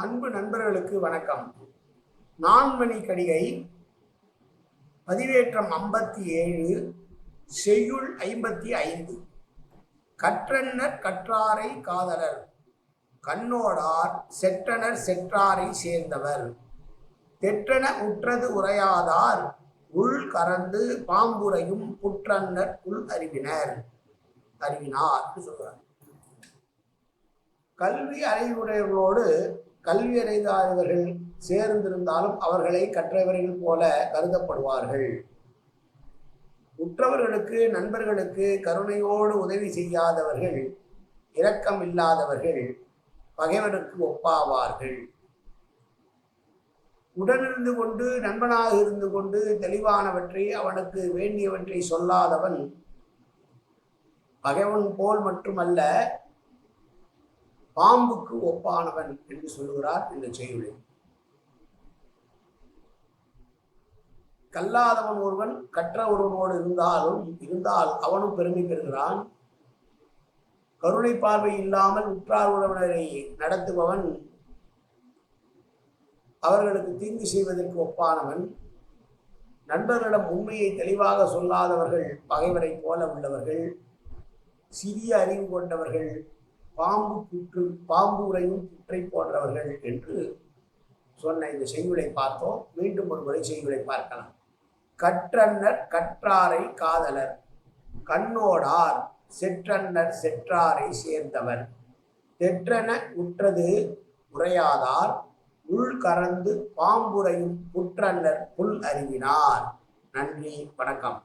அன்பு நண்பர்களுக்கு வணக்கம். நான்மணி கடிகை பதிவேற்றம் ஐம்பத்தி ஏழு செய்யுள் ஐம்பத்தி ஐந்து கற்றன்னர் கற்றாரை காதலர் கண்ணோடார் செற்றனர் செற்றாரை சேர்ந்தவர். தெற்றன உற்றது உரையாதார் உள் கறந்து பாம்புரையும் புற்றன்னர் உள் அறிவினர். அறிவினார் சொல்றார் கல்வி அறிவுடையவர்களோடு கல்வி சேர்ந்திருந்தாலும் அவர்களை கற்றவர்கள் போல கருதப்படுவார்கள். உற்றவர்களுக்கு நண்பர்களுக்கு கருணையோடு உதவி செய்யாதவர்கள் இரக்கம் இல்லாதவர்கள் பகைவனுக்கு ஒப்பாவார்கள். உடனிருந்து கொண்டு நண்பனாக இருந்து கொண்டு தெளிவானவற்றை அவனுக்கு வேண்டியவற்றை சொல்லாதவன் பகைவன் போல் மட்டுமல்ல பாம்புக்கு ஒப்பானவன் என்று சொல்லுகிறார் இந்த செய்யுளில். கல்லாதவன் ஒருவன் கற்ற ஒருவனோடு இருந்தாலும் இருந்தால் அவனும் பெருமை பெறுகிறான். கருணை பார்வை இல்லாமல் உற்றார் உறவினரை நடத்துபவன் அவர்களுக்கு தீங்கு செய்வதற்கு ஒப்பானவன். நண்பர்களிடம் உண்மையை தெளிவாக சொல்லாதவர்கள் பகைவரைப் போல உள்ளவர்கள். சிறிய அறிவு கொண்டவர்கள் பாம்பு புற்று பாம்பு உரையும் புற்றை போன்றவர்கள் என்று சொன்ன இந்த செய்யுளை பார்த்தோம். மீண்டும் ஒரு முறை செய்யுளை பார்க்கலாம். கற்றன்னர் கற்றாரை காதலர் கண்ணோடார் செற்றன்னர் செற்றாரை சேர்ந்தவர். தெற்றன உற்றது உரையாதார் உள் கறந்து பாம்புரையும் புற்றன்னர் புல் அறிவினார் நன்றி வணக்கம்.